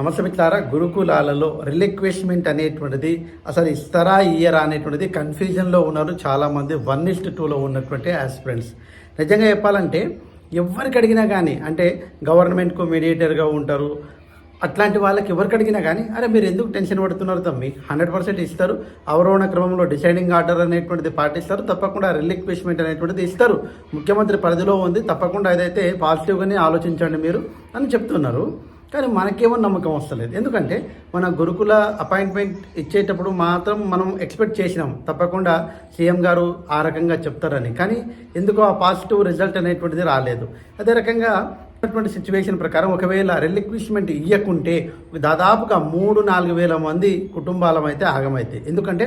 నమస్తే మిత్రులారా గురుకులాలలో రిలిక్వెస్ట్మెంట్ అనేటువంటిది అసలు ఇస్తారా ఇయ్యరా అనేటువంటిది కన్ఫ్యూజన్లో ఉన్నారు చాలామంది వన్ ఇస్ట్ టూలో ఉన్నటువంటి ఆస్పిరెంట్స్ నిజంగా చెప్పాలంటే ఎవరికి అడిగినా కానీ అంటే గవర్నమెంట్కు మీడియేటర్గా ఉంటారు అట్లాంటి వాళ్ళకి ఎవరికి అడిగినా కానీ అరే మీరు ఎందుకు టెన్షన్ పడుతున్నారు తమ్మి? హండ్రెడ్ పర్సెంట్ ఇస్తారు అవరోహణ క్రమంలో డిసైడింగ్ ఆర్డర్ అనేటువంటిది పాటిస్తారు తప్పకుండా రిలిక్విష్మెంట్ అనేటువంటిది ఇస్తారు. ముఖ్యమంత్రి పరిధిలో ఉంది తప్పకుండా ఏదైతే పాజిటివ్గానే ఆలోచించండి మీరు అని చెప్తున్నారు. కానీ మనకేమో నమ్మకం వస్తలేదు. ఎందుకంటే మన గురుకుల అపాయింట్మెంట్ ఇచ్చేటప్పుడు మాత్రం మనం ఎక్స్పెక్ట్ చేసినాం. తప్పకుండా సీఎం గారు ఆ రకంగా చెప్తారని. కానీ ఎందుకో ఆ పాజిటివ్ రిజల్ట్ అనేటువంటిది రాలేదు. అదే రకంగా ఉన్నటువంటి సిచ్యువేషన్ ప్రకారం ఒకవేళ రిలిక్విష్మెంట్ ఇవ్వకుంటే దాదాపుగా మూడు నాలుగు వేల మంది కుటుంబాలం అయితే ఆగమైతాయి. ఎందుకంటే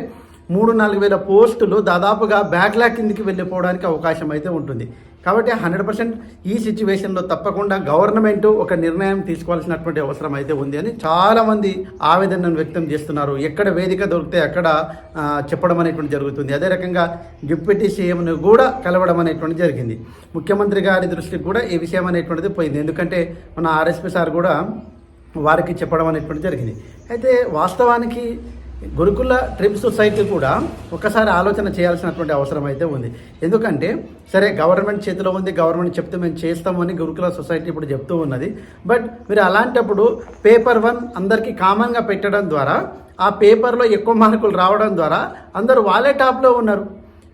మూడు నాలుగు వేల పోస్టులు దాదాపుగా బ్యాక్లాగ్ కిందికి వెళ్ళిపోవడానికి అవకాశం అయితే ఉంటుంది. కాబట్టి హండ్రెడ్ పర్సెంట్ ఈ సిచ్యువేషన్లో తప్పకుండా గవర్నమెంట్ ఒక నిర్ణయం తీసుకోవాల్సినటువంటి అవసరం అయితే ఉంది అని చాలామంది ఆవేదనను వ్యక్తం చేస్తున్నారు. ఎక్కడ వేదిక దొరికితే అక్కడ చెప్పడం అనేటువంటి జరుగుతుంది. అదే రకంగా డిప్యూటీ సీఎంను కూడా కలవడం అనేటువంటి జరిగింది. ముఖ్యమంత్రి గారి దృష్టికి కూడా ఈ విషయం అనేటువంటిది పోయింది. ఎందుకంటే మన ఆర్ఎస్పీ సార్ కూడా వారికి చెప్పడం అనేటువంటి జరిగింది. అయితే వాస్తవానికి గురుకుల ట్రిప్ సొసైటీ కూడా ఒకసారి ఆలోచన చేయాల్సినటువంటి అవసరం అయితే ఉంది. ఎందుకంటే సరే గవర్నమెంట్ చేతిలో ఉంది గవర్నమెంట్ చెప్తే మేము చేస్తామని గురుకుల సొసైటీ ఇప్పుడు చెప్తూ ఉన్నది. బట్ మీరు అలాంటప్పుడు పేపర్ వన్ అందరికీ కామన్గా పెట్టడం ద్వారా ఆ పేపర్లో ఎక్కువ మార్కులు రావడం ద్వారా అందరూ వాళ్ళే టాప్లో ఉన్నారు.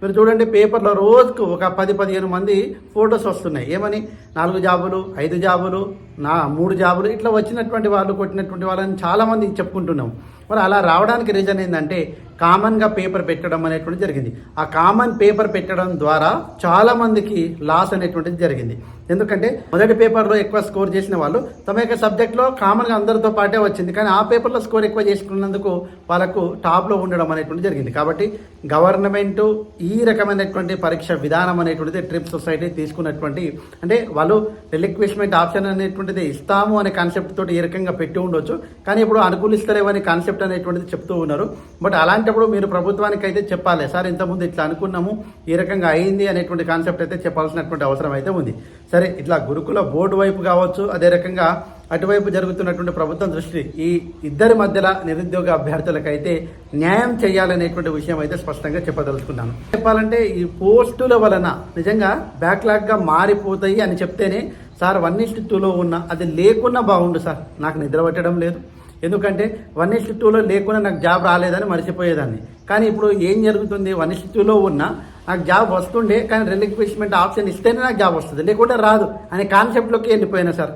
మీరు చూడండి పేపర్లో రోజుకు ఒక పది పదిహేను మంది ఫొటోస్ వస్తున్నాయి. ఏమని? నాలుగు జాబులు ఐదు జాబులు నా మూడు జాబులు ఇట్లా వచ్చినటువంటి వాళ్ళు కొట్టినటువంటి వాళ్ళని చాలామంది చెప్పుకుంటున్నాం. మరి అలా రావడానికి రీజన్ ఏంటంటే కామన్గా పేపర్ పెట్టడం అనేటువంటి జరిగింది. ఆ కామన్ పేపర్ పెట్టడం ద్వారా చాలామందికి లాస్ అనేటువంటిది జరిగింది. ఎందుకంటే మొదటి పేపర్లో ఎక్కువ స్కోర్ చేసిన వాళ్ళు తమ యొక్క సబ్జెక్ట్లో కామన్గా అందరితో పాటే వచ్చింది. కానీ ఆ పేపర్లో స్కోర్ ఎక్కువ చేసుకున్నందుకు వాళ్ళకు టాప్లో ఉండడం అనేటువంటి జరిగింది. కాబట్టి గవర్నమెంట్ ఈ రకమైనటువంటి పరీక్ష విధానం అనేటువంటిది ట్రిప్ సొసైటీ తీసుకున్నటువంటి అంటే వాళ్ళు రిలిక్విష్మెంట్ ఆప్షన్ అనేటువంటి అనేటువంటిది ఇస్తాము అనే కాన్సెప్ట్ తోటి ఏ రకంగా పెట్టి ఉండొచ్చు. కానీ ఇప్పుడు అనుకూలిస్తలేవని కాన్సెప్ట్ అనేటువంటిది చెప్తూ ఉన్నారు. బట్ అలాంటప్పుడు మీరు ప్రభుత్వానికి అయితే చెప్పాలి. సార్ ఇంతకుముందు ఇట్లా అనుకున్నాము ఈ రకంగా అయింది అనేటువంటి కాన్సెప్ట్ అయితే చెప్పాల్సినటువంటి అవసరం అయితే ఉంది. సరే ఇట్లా గురుకుల బోర్డు వైపు కావచ్చు అదే రకంగా అటువైపు జరుగుతున్నటువంటి ప్రభుత్వం దృష్టి ఈ ఇద్దరి మధ్యలో నిరుద్యోగ అభ్యర్థులకైతే న్యాయం చేయాలనేటువంటి విషయం అయితే స్పష్టంగా చెప్పదలుచుకున్నాను. చెప్పాలంటే ఈ పోస్టుల వలన నిజంగా బ్యాక్లాగ్గా మారిపోతాయి అని చెప్తేనే సార్ వన్ ఇస్ట్ టూలో ఉన్న అది లేకున్నా బాగుండు సార్. నాకు నిద్ర పట్టడం లేదు. ఎందుకంటే వన్ ఇస్ట్ టూలో లేకుండా నాకు జాబ్ రాలేదని మర్చిపోయేదాన్ని. కానీ ఇప్పుడు ఏం జరుగుతుంది? వన్ ఇస్ట్ టూలో ఉన్నా నాకు జాబ్ వస్తుండే కానీ రిలిక్విష్మెంట్ ఆప్షన్ ఇస్తేనే నాకు జాబ్ వస్తుంది. లేకుంటే రాదు. అనే కాన్సెప్ట్లోకి వెళ్ళిపోయినా సార్.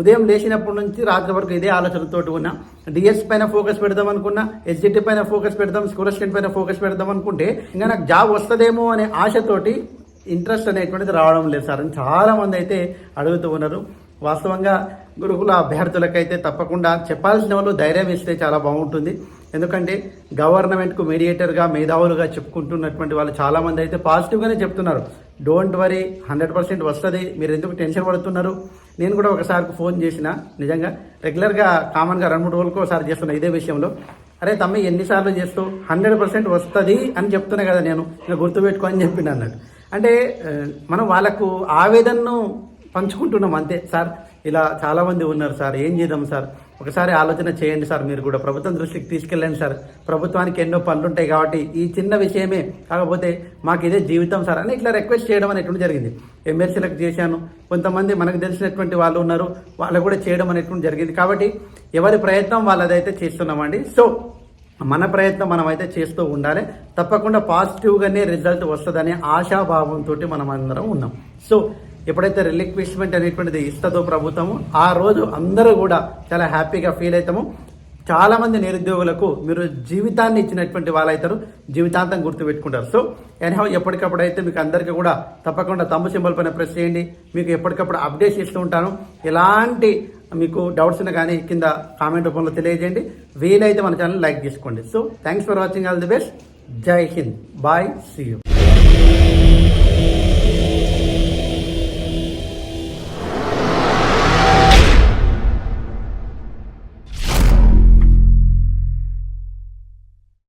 ఉదయం లేచినప్పటి నుంచి రాత్రి వరకు ఇదే ఆలోచనతో ఉన్నా. డిఎస్ పైన ఫోకస్ పెడదాం అనుకున్నా ఎస్జిటి పైన ఫోకస్ పెడదాం స్కూల్ అసిస్టెంట్ పైన ఫోకస్ పెడదాం అనుకుంటే ఇంకా నాకు జాబ్ వస్తుందేమో అనే ఆశతోటి ఇంట్రెస్ట్ అనేటువంటిది రావడం లేదు సార్. అని చాలామంది అయితే అడుగుతూ ఉన్నారు. వాస్తవంగా గురుకుల అభ్యర్థులకైతే తప్పకుండా చెప్పాల్సిన వాళ్ళు ధైర్యం ఇస్తే చాలా బాగుంటుంది. ఎందుకంటే గవర్నమెంట్కు మీడియేటర్గా మేధావులుగా చెప్పుకుంటున్నటువంటి వాళ్ళు చాలామంది అయితే పాజిటివ్గానే చెప్తున్నారు. డోంట్ వరీ హండ్రెడ్ పర్సెంట్ వస్తుంది. మీరు ఎందుకు టెన్షన్ పడుతున్నారు? నేను కూడా ఒకసారి ఫోన్ చేసిన. నిజంగా రెగ్యులర్గా కామన్గా రెండు మూడు రోజులకు ఒకసారి చేస్తున్నా ఇదే విషయంలో. అరే తమ్మి ఎన్నిసార్లు చేస్తూ హండ్రెడ్ పర్సెంట్ వస్తుంది అని చెప్తున్నా కదా నేను. ఇంకా గుర్తుపెట్టుకో అని చెప్పిండు అన్నాడు. అంటే మనం వాళ్ళకు ఆవేదనను పంచుకుంటున్నాం అంతే. సార్ ఇలా చాలామంది ఉన్నారు సార్ ఏం చేద్దాం సార్? ఒకసారి ఆలోచన చేయండి సార్ మీరు కూడా. ప్రభుత్వం దృష్టికి తీసుకెళ్ళండి సార్. ప్రభుత్వానికి ఎన్నో పనులు ఉంటాయి కాబట్టి ఈ చిన్న విషయమే. కాకపోతే మాకు ఇదే జీవితం సార్ అని ఇట్లా రిక్వెస్ట్ చేయడం అనేటువంటి జరిగింది. ఎమ్మెల్సీలకు చేశాను. కొంతమంది మనకు తెలిసినటువంటి వాళ్ళు ఉన్నారు. వాళ్ళు కూడా చేయడం అనేటువంటి జరిగింది. కాబట్టి ఎవరి ప్రయత్నం వాళ్ళదైతే చేస్తున్నామండి. సో మన ప్రయత్నం మనం అయితే చేస్తూ ఉండాలి. తప్పకుండా పాజిటివ్గానే రిజల్ట్ వస్తుందనే ఆశాభావంతో మనం అందరం ఉన్నాం. సో ఎప్పుడైతే రిలిక్విష్మెంట్ అనేటువంటిది ఇస్తుందో ప్రభుత్వము ఆ రోజు అందరూ కూడా చాలా హ్యాపీగా ఫీల్ అవుతాము చాలామంది నిరుద్యోగులకు మీరు జీవితాన్ని ఇచ్చినటువంటి వాళ్ళైతారు జీవితాంతం గుర్తుపెట్టుకుంటారు సో ఎన్హౌ ఎప్పటికప్పుడు అయితే మీకు అందరికీ కూడా తప్పకుండా తమ్ము సింబల్ పైన ప్రెస్ చేయండి. మీకు ఎప్పటికప్పుడు అప్డేట్స్ ఇస్తూ ఉంటాను. ఎలాంటి మీకు డౌట్స్ ఉన్నా కానీ కింద కామెంట్ రూపంలో తెలియజేయండి. వీలైతే మన ఛానల్ లైక్ చేసుకోండి so thanks for watching all the best Jai Hind bye see you